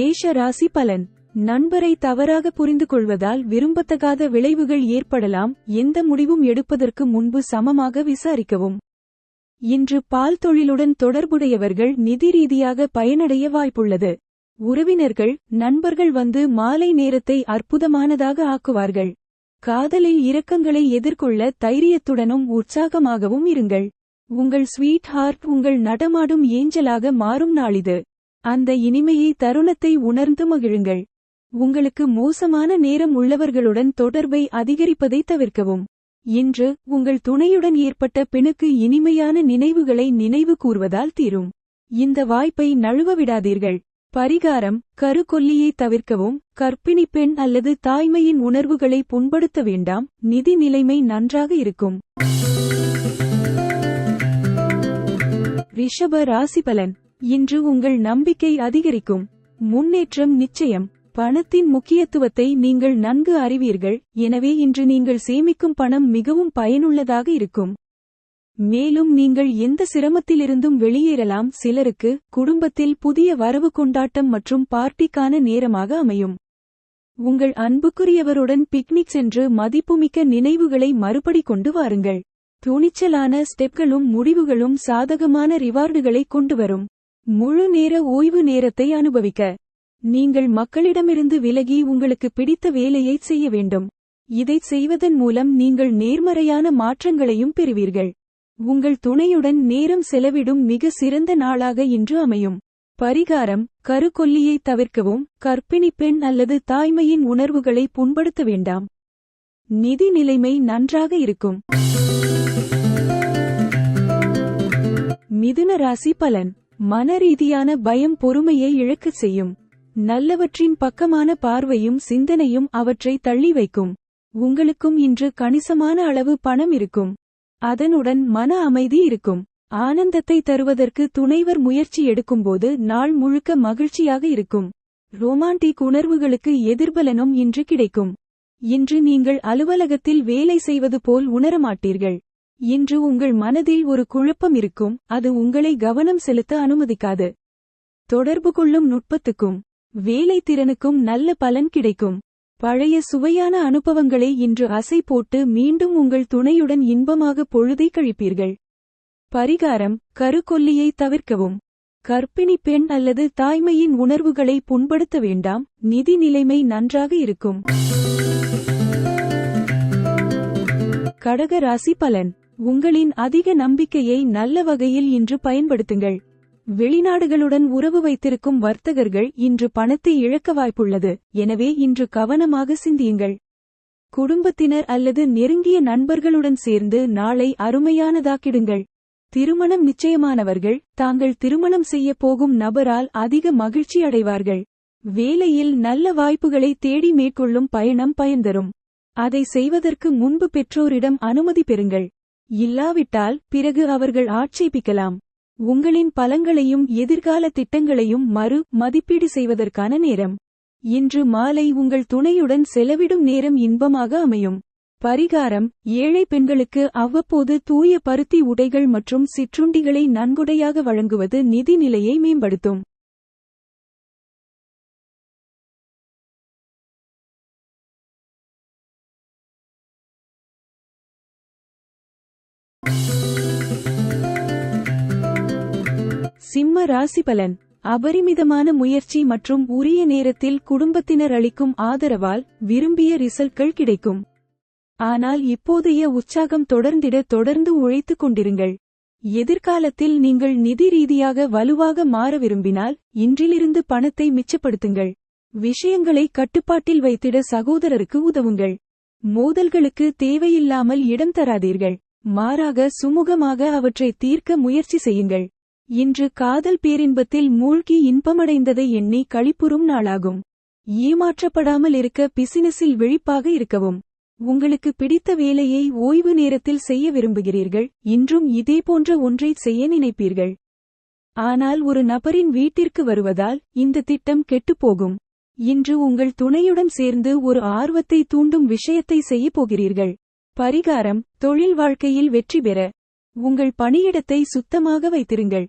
மேஷ ராசி பலன். நண்பரை தவறாக புரிந்து கொள்வதால் விரும்பத்தகாத விளைவுகள் ஏற்படலாம். எந்த முடிவும் எடுப்பதற்கு முன்பு சமமாக விசாரிக்கவும். இன்று பால் தொழிலுடன் தொடர்புடையவர்கள் நிதி ரீதியாக பயனடைய வாய்ப்புள்ளது. உறவினர்கள் நண்பர்கள் வந்து மாலை நேரத்தை அற்புதமானதாக ஆக்குவார்கள். காதலில் இரக்கங்களை எதிர்கொள்ள தைரியத்துடனும் உற்சாகமாகவும் இருங்கள். உங்கள் ஸ்வீட் ஹார்ட் உங்கள் நடமாடும் ஏஞ்சலாக மாறும் நாளிது. அந்த இனிமையை தருணத்தை உணர்ந்து மகிழுங்கள். உங்களுக்கு மோசமான நேரம் உள்ளவர்களுடன் தொடர்பை அதிகரிப்பதை தவிர்க்கவும். இன்று உங்கள் துணையுடன் ஏற்பட்ட பிணுக்கு இனிமையான நினைவுகளை நினைவு கூர்வதால் தீரும். இந்த வாய்ப்பை நழுவ விடாதீர்கள். பரிகாரம் கருக்கொல்லியை தவிர்க்கவும். கற்பிணி பெண் அல்லது தாய்மையின் உணர்வுகளை புண்படுத்த வேண்டாம். நிதி நிலைமை நன்றாக இருக்கும். ரிஷப ராசிபலன் இன்று உங்கள் நம்பிக்கை அதிகரிக்கும். முன்னேற்றம் நிச்சயம். பணத்தின் முக்கியத்துவத்தை நீங்கள் நன்கு அறிவீர்கள். எனவே இன்று நீங்கள் சேமிக்கும் பணம் மிகவும் பயனுள்ளதாக இருக்கும். மேலும் நீங்கள் எந்த சிரமத்திலிருந்தும் வெளியேறலாம். சிலருக்கு குடும்பத்தில் புதிய வரவு கொண்டாட்டம் மற்றும் பார்ட்டிக்கான நேரமாக அமையும். உங்கள் அன்புக்குரியவருடன் பிக்னிக் சென்று மதிப்புமிக்க நினைவுகளை மறுபடி கொண்டு வாருங்கள். துணிச்சலான ஸ்டெப்களும் முடிவுகளும் சாதகமான ரிவார்டுகளை கொண்டுவரும் முழு நேர ஓய்வு நேரத்தை அனுபவிக்க. நீங்கள் மக்களிடமிருந்து விலகி உங்களுக்கு பிடித்த வேலையை செய்ய வேண்டும். இதைச் செய்வதன் மூலம் நீங்கள் நேர்மறையான மாற்றங்களையும் பெறுவீர்கள். உங்கள் துணையுடன் நேரம் செலவிடும் மிக சிறந்த நாளாக இன்று அமையும். பரிகாரம் கருக்கொல்லியை தவிர்க்கவும் கற்பிணி பெண் அல்லது தாய்மையின் உணர்வுகளை புண்படுத்த வேண்டாம். நிதி நிலைமை நன்றாக இருக்கும். மிதுன ராசி பலன். மனரீதியான பயம் பொறுமையை இழக்கச் செய்யும். நல்லவற்றின் பக்கமான பார்வையும் சிந்தனையும் அவற்றை தள்ளி வைக்கும். உங்களுக்கும் இன்று கணிசமான அளவு பணம் இருக்கும். அதனுடன் மன அமைதி இருக்கும். ஆனந்தத்தை தருவதற்கு துணைவர் முயற்சி எடுக்கும்போது நாள் முழுக்க மகிழ்ச்சியாக இருக்கும். ரொமாண்டிக் உணர்வுகளுக்கு எதிர்பலனும் இன்று கிடைக்கும். இன்று நீங்கள் அலுவலகத்தில் வேலை செய்வது போல் உணரமாட்டீர்கள். இன்று உங்கள் மனதில் ஒரு குழப்பம் இருக்கும் அது உங்களை கவனம் செலுத்த அனுமதிக்காது. தொடர்பு கொள்ளும் நுட்பத்துக்கும் வேலை திறனுக்கும் நல்ல பலன் கிடைக்கும். பழைய சுவையான அனுபவங்களை இன்று அசை போட்டு மீண்டும் உங்கள் துணையுடன் இன்பமாக பொழுதை கழிப்பீர்கள். பரிகாரம் கருக்கொல்லியை தவிர்க்கவும். கற்பிணி பெண் அல்லது தாய்மையின் உணர்வுகளை புண்படுத்த வேண்டாம் நிதி நிலைமை நன்றாக இருக்கும். கடக ராசி பலன். உங்களின் அதிக நம்பிக்கையை நல்ல வகையில் இன்று பயன்படுத்துங்கள். வெளிநாடுகளுடன் உறவு வைத்திருக்கும் வர்த்தகர்கள் இன்று பணத்தை இழக்க வாய்ப்புள்ளது. எனவே இன்று கவனமாக சிந்தியுங்கள். குடும்பத்தினர் அல்லது நெருங்கிய நண்பர்களுடன் சேர்ந்து நாளை அருமையானதாக்கிடுங்கள். திருமணம் நிச்சயமானவர்கள் தாங்கள் திருமணம் செய்யப் போகும் நபரால் அதிக மகிழ்ச்சி அடைவார்கள். வேலையில் நல்ல வாய்ப்புகளை தேடி மேற்கொள்ளும் பயணம் பயன்தரும். அதை செய்வதற்கு முன்பு பெற்றோரிடம் அனுமதி பெறுங்கள். இல்லாவிட்டால் பிறகு அவர்கள் ஆட்சேபிக்கலாம். உங்களின் பலங்களையும் எதிர்கால திட்டங்களையும் மறு மதிப்பீடு செய்வதற்கான நேரம். இன்று மாலை உங்கள் துணையுடன் செலவிடும் நேரம் இன்பமாக அமையும். பரிகாரம் ஏழை பெண்களுக்கு அவ்வப்போது தூய பருத்தி உடைகள் மற்றும் சிற்றுண்டிகளை நன்கொடையாக வழங்குவது நிதி நிலையை மேம்படுத்தும். சிம்ம ராசி பலன். அபரிமிதமான முயற்சி மற்றும் உரிய நேரத்தில் குடும்பத்தினர் அளிக்கும் ஆதரவால் விரும்பிய ரிசல்ட்கள் கிடைக்கும். ஆனால் இப்போதைய உற்சாகம் தொடர்ந்திட தொடர்ந்து உழைத்துக் கொண்டிருங்கள். எதிர்காலத்தில் நீங்கள் நிதி ரீதியாக வலுவாக மாற விரும்பினால் இன்றிலிருந்து பணத்தை மிச்சப்படுத்துங்கள். விஷயங்களை கட்டுப்பாட்டில் வைத்திட சகோதரருக்கு உதவுங்கள். மோதல்களுக்கு தேவையில்லாமல் இடம் தராதீர்கள். மாறாக சுமூகமாக அவற்றை தீர்க்க முயற்சி செய்யுங்கள். இன்று காதல் பேரின்பத்தில் மூழ்கி இன்பமடைந்ததை எண்ணி கழிப்புறும் நாளாகும். ஏமாற்றப்படாமல் இருக்க பிசினஸில் விழிப்பாக இருக்கவும். உங்களுக்கு பிடித்த வேலையை ஓய்வு நேரத்தில் செய்ய விரும்புகிறீர்கள். இன்றும் இதேபோன்ற ஒன்றை செய்ய நினைப்பீர்கள். ஆனால் ஒரு நபரின் வீட்டிற்கு வருவதால் இந்த திட்டம் கெட்டுப்போகும். இன்று உங்கள் துணையுடன் சேர்ந்து ஒரு ஆர்வத்தை தூண்டும் விஷயத்தை செய்யப் போகிறீர்கள். பரிகாரம் தொழில் வாழ்க்கையில் வெற்றி பெற. உங்கள் பணியிடத்தை சுத்தமாக வைத்திருங்கள்.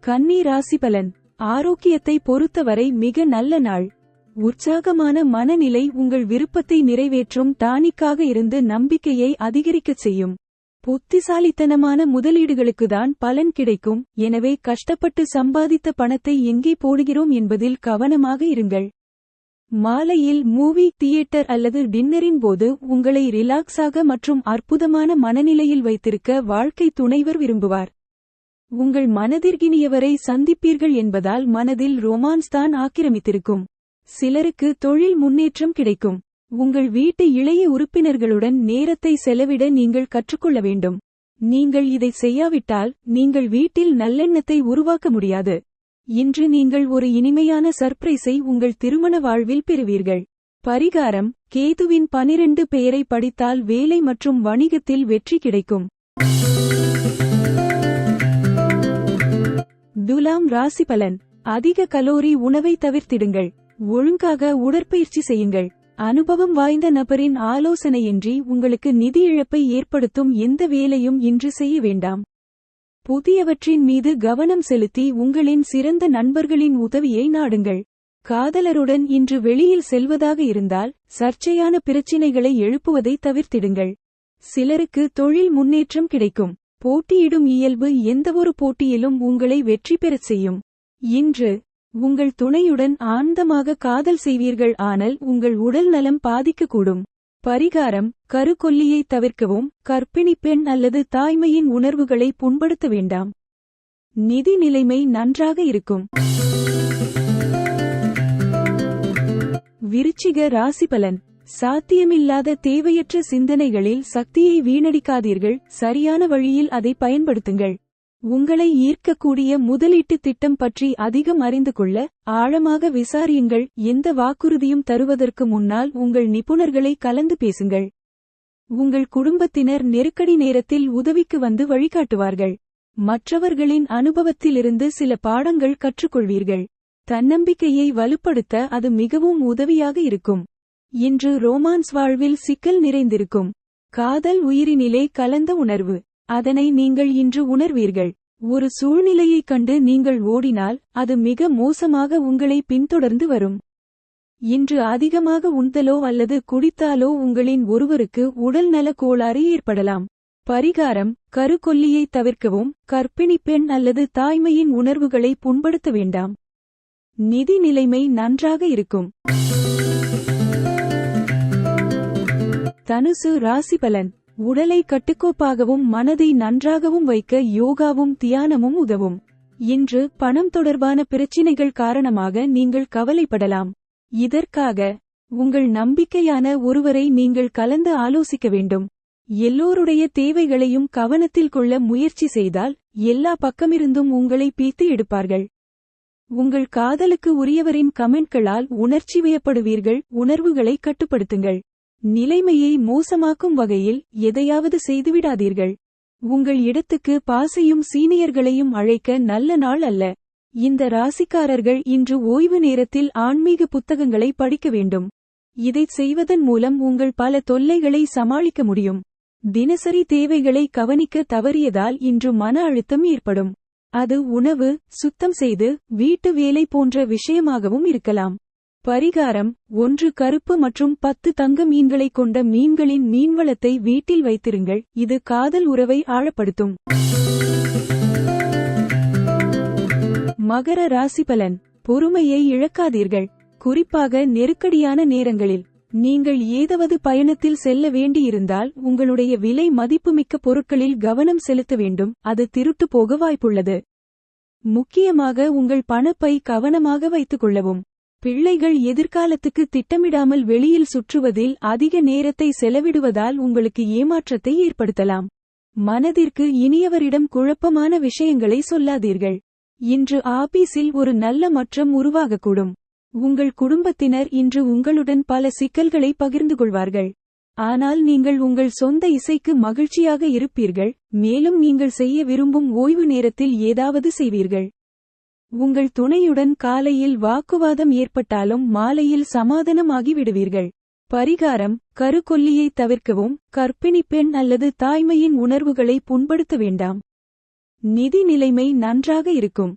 கன்னி ராசி பலன். ஆரோக்கியத்தை பொறுத்தவரை மிக நல்ல நாள். உற்சாகமான மனநிலை உங்கள் விருப்பத்தை நிறைவேற்றும் டானிக்காக இருந்து நம்பிக்கையை அதிகரிக்கச் செய்யும். புத்திசாலித்தனமான முதலீடுகளுக்குதான் பலன் கிடைக்கும். எனவே கஷ்டப்பட்டு சம்பாதித்த பணத்தை எங்கே போடுகிறோம் என்பதில் கவனமாக இருங்கள். மாலையில் மூவி தியேட்டர் அல்லது டின்னரின் போது உங்களை ரிலாக்ஸாக மற்றும் அற்புதமான மனநிலையில் வைத்திருக்க வாழ்க்கை துணைவர் விரும்புவார். உங்கள் மனதிற்கினியவரை சந்திப்பீர்கள் என்பதால் மனதில் ரொமான்ஸ் தான் ஆக்கிரமித்திருக்கும். சிலருக்கு தொழில் முன்னேற்றம் கிடைக்கும். உங்கள் வீட்டு இளைய உறுப்பினர்களுடன் நேரத்தை செலவிட நீங்கள் கற்றுக்கொள்ள வேண்டும். நீங்கள் இதை செய்யாவிட்டால் நீங்கள் வீட்டில் நல்லெண்ணத்தை உருவாக்க முடியாது. இன்று நீங்கள் ஒரு இனிமையான சர்ப்ரைஸை உங்கள் திருமண வாழ்வில் பெறுவீர்கள். பரிகாரம் கேதுவின் பனிரெண்டு பெயரை படித்தால் வேலை மற்றும் வணிகத்தில் வெற்றி கிடைக்கும். துலாம் ராசி பலன் அதிக கலோரி உணவை தவிர்த்திடுங்கள். ஒழுங்காக உடற்பயிற்சி செய்யுங்கள். அனுபவம் வாய்ந்த நபரின் ஆலோசனையின்றி உங்களுக்கு நிதி இழப்பை ஏற்படுத்தும் எந்த வேலையும் இன்று செய்ய வேண்டாம். புதியவற்றின் மீது கவனம் செலுத்தி உங்களின் சிறந்த நண்பர்களின் உதவியை நாடுங்கள். காதலருடன் இன்று வெளியில் செல்வதாக இருந்தால் சர்ச்சையான பிரச்சினைகளை எழுப்புவதை தவிர்த்திடுங்கள். சிலருக்கு தொழில் முன்னேற்றம் கிடைக்கும். போட்டியிடும் இயல்பு எந்தவொரு போட்டியிலும் உங்களை வெற்றி பெறச் செய்யும். இன்று உங்கள் துணையுடன் ஆனந்தமாக காதல் செய்வீர்கள் ஆனால் உங்கள் உடல் நலம் பாதிக்கக்கூடும். பரிகாரம் கருக்கொல்லியை தவிர்க்கவும் கர்ப்பிணி பெண் அல்லது தாய்மையின் உணர்வுகளை புண்படுத்த வேண்டாம். நிதி நிலைமை நன்றாக இருக்கும். விருச்சிக ராசி பலன். சாத்தியமில்லாத தேவையற்ற சிந்தனைகளில் சக்தியை வீணடிக்காதீர்கள். சரியான வழியில் அதை பயன்படுத்துங்கள். உங்களை ஈர்க்கக்கூடிய முதலீட்டு திட்டம் பற்றி அதிகம் அறிந்து கொள்ள ஆழமாக விசாரியுங்கள். எந்த வாக்குறுதியும் தருவதற்கு முன்னால் உங்கள் நிபுணர்களை கலந்து பேசுங்கள். உங்கள் குடும்பத்தினர் நெருக்கடி நேரத்தில் உதவிக்கு வந்து வழிகாட்டுவார்கள். மற்றவர்களின் அனுபவத்திலிருந்து சில பாடங்கள் கற்றுக்கொள்வீர்கள். தன்னம்பிக்கையை வலுப்படுத்த அது மிகவும் உதவியாக இருக்கும். இன்று ரோமான்ஸ் வாழ்வில் சிக்கல் நிறைந்திருக்கும். காதல் உயிரினிலே கலந்த உணர்வு. அதனை நீங்கள் இன்று உணர்வீர்கள். ஒரு சூழ்நிலையைக் கண்டு நீங்கள் ஓடினால் அது மிக மோசமாக உங்களை பின்தொடர்ந்து வரும். இன்று அதிகமாக உண்தலோ அல்லது குடித்தாலோ உங்களின் ஒருவருக்கு உடல்நல கோளாறு ஏற்படலாம். பரிகாரம் கருக்கொல்லியை தவிர்க்கவும் கர்ப்பிணி பெண் அல்லது தாய்மையின் உணர்வுகளை புண்படுத்த வேண்டாம். நிதி நிலைமை நன்றாக இருக்கும். தனுசு ராசி பலன். உடலை கட்டுக்கோப்பாகவும் மனதை நன்றாகவும் வைக்க யோகாவும் தியானமும் உதவும். இன்று பணம் தொடர்பான பிரச்சினைகள் காரணமாக நீங்கள் கவலைப்படலாம். இதற்காக உங்கள் நம்பிக்கையான ஒருவரை நீங்கள் கலந்து ஆலோசிக்க வேண்டும். எல்லோருடைய தேவைகளையும் கவனத்தில் கொள்ள முயற்சி செய்தால் எல்லா பக்கமிருந்தும் உங்களை பீத்து எடுப்பார்கள். உங்கள் காதலுக்கு உரியவரின் கமெண்ட்களால் உணர்ச்சி வியப்படுவீர்கள் உணர்வுகளை கட்டுப்படுத்துங்கள். நிலைமையை மோசமாக்கும் வகையில் எதையாவது செய்துவிடாதீர்கள். உங்கள் இடத்துக்கு பாசையும் சீனியர்களையும் அழைக்க நல்ல நாள் அல்ல. இந்த ராசிக்காரர்கள் இன்று ஓய்வு நேரத்தில் ஆன்மீக புத்தகங்களை படிக்க வேண்டும். இதைச் செய்வதன் மூலம் உங்கள் பல தொல்லைகளை சமாளிக்க முடியும். தினசரி தேவைகளை கவனிக்க தவறியதால் இன்று மன அழுத்தம் ஏற்படும். அது உணவு சுத்தம் செய்து வீட்டு வேலை போன்ற விஷயமாகவும் இருக்கலாம். பரிகாரம் ஒன்று கருப்பு மற்றும் பத்து தங்க மீன்களை கொண்ட மீன்களின் மீன்வளத்தை வீட்டில் வைத்திருங்கள். இது காதல் உறவை ஆழப்படுத்தும். மகர ராசி பலன். பொறுமையை இழக்காதீர்கள். குறிப்பாக நெருக்கடியான நேரங்களில். நீங்கள் ஏதாவது பயணத்தில் செல்ல வேண்டியிருந்தால் உங்களுடைய விலை மதிப்புமிக்க பொருட்களில் கவனம் செலுத்த வேண்டும். அது திருட்டு போக வாய்ப்புள்ளது. முக்கியமாக உங்கள் பணப்பை கவனமாக வைத்துக் கொள்ளவும். பிள்ளைகள் எதிர்காலத்துக்கு திட்டமிடாமல் வெளியில் சுற்றுவதில் அதிக நேரத்தை செலவிடுவதால் உங்களுக்கு ஏமாற்றத்தை ஏற்படுத்தலாம். மனதிற்கு இனியவரிடம் குழப்பமான விஷயங்களை சொல்லாதீர்கள். இன்று ஆபீஸில் ஒரு நல்ல மற்றம் உருவாகக்கூடும். உங்கள் குடும்பத்தினர் இன்று உங்களுடன் பல சிக்கல்களை பகிர்ந்து கொள்வார்கள். ஆனால் நீங்கள் உங்கள் சொந்த இசைக்கு மகிழ்ச்சியாக இருப்பீர்கள் மேலும் நீங்கள் செய்ய விரும்பும் ஓய்வு நேரத்தில் ஏதாவது செய்வீர்கள். உங்கள் துணையுடன் காலையில் வாக்குவாதம் ஏற்பட்டாலும் மாலையில் சமாதானமாகி விடுவீர்கள் பரிகாரம் கருக்கொல்லியை தவிர்க்கவும் கற்பிணி பெண் அல்லது தாய்மையின் உணர்வுகளை புண்படுத்த வேண்டாம். நிதி நிலைமை நன்றாக இருக்கும்.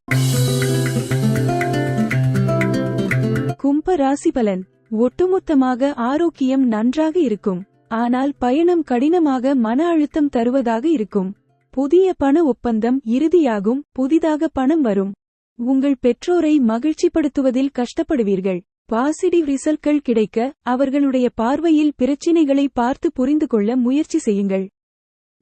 கும்ப ராசி பலன். ஒட்டுமொத்தமாக ஆரோக்கியம் நன்றாக இருக்கும். ஆனால் பயணம் கடினமாக மன அழுத்தம் தருவதாக இருக்கும். புதிய பண ஒப்பந்தம் இறுதியாகும் புதிதாக பணம் வரும். உங்கள் பெற்றோரை மகிழ்ச்சிப்படுத்துவதில் கஷ்டப்படுவீர்கள். பாசிட்டிவ் ரிசல்ட்கள் கிடைக்க அவர்களுடைய பார்வையில் பிரச்சினைகளை பார்த்து புரிந்து கொள்ள முயற்சி செய்யுங்கள்.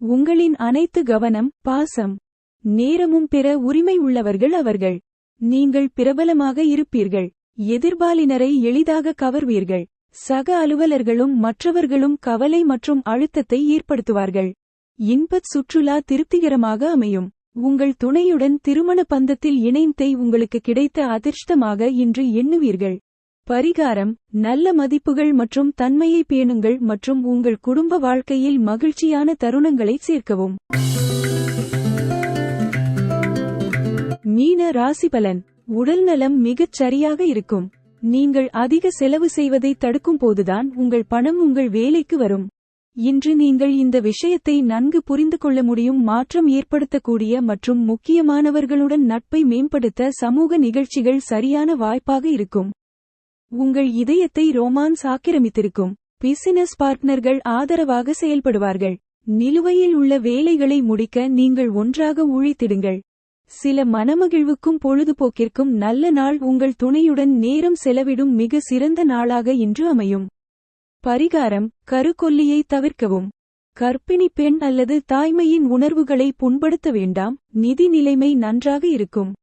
உங்களின் அனைத்து கவனம் பாசம் நேரமும் பிற உரிமை உள்ளவர்கள் அவர்கள். நீங்கள் பிரபலமாக இருப்பீர்கள். எதிர்பாலினரை எளிதாக கவர்வீர்கள். சக அலுவலர்களும் மற்றவர்களும் கவலை மற்றும் அழுத்தத்தை ஏற்படுத்துவார்கள். இன்பத் சுற்றுலா திருப்திகரமாக அமையும். உங்கள் துணையுடன் திருமண பந்தத்தில் இணைந்தை உங்களுக்கு கிடைத்த அதிர்ஷ்டமாக இன்று எண்ணுவீர்கள். பரிகாரம் நல்ல மதிப்புகள் மற்றும் தன்மையை பேணுங்கள் மற்றும் உங்கள் குடும்ப வாழ்க்கையில் மகிழ்ச்சியான தருணங்களை சேர்க்கவும். மீன ராசிபலன் உடல்நலம் மிகச் சரியாக இருக்கும். நீங்கள் அதிக செலவு செய்வதை தடுக்கும் போதுதான் உங்கள் பணம் உங்கள் வேலைக்கு வரும். இன்று நீங்கள் இந்த விஷயத்தை நன்கு புரிந்து கொள்ள முடியும். மாற்றம் ஏற்படுத்தக்கூடிய மற்றும் முக்கியமானவர்களுடன் நட்பை மேம்படுத்த சமூக நிகழ்ச்சிகள் சரியான வாய்ப்பாக இருக்கும். உங்கள் இதயத்தை ரோமான்ஸ் ஆக்கிரமித்திருக்கும். பிசினஸ் பார்ட்னர்கள் ஆதரவாக செயல்படுவார்கள். நிலுவையில் உள்ள வேலைகளை முடிக்க நீங்கள் ஒன்றாக உழைத்திடுங்கள். சில மனமகிழ்வுக்கும் பொழுதுபோக்கிற்கும் நல்ல நாள் உங்கள் துணையுடன் நேரம் செலவிடும் மிக சிறந்த நாளாக இன்று அமையும். பரிகாரம் கருக்கொல்லியை தவிர்க்கவும். கர்ப்பிணி பெண் அல்லது தாய்மையின் உணர்வுகளை புண்படுத்த வேண்டாம். நிதி நிலைமை நன்றாக இருக்கும்.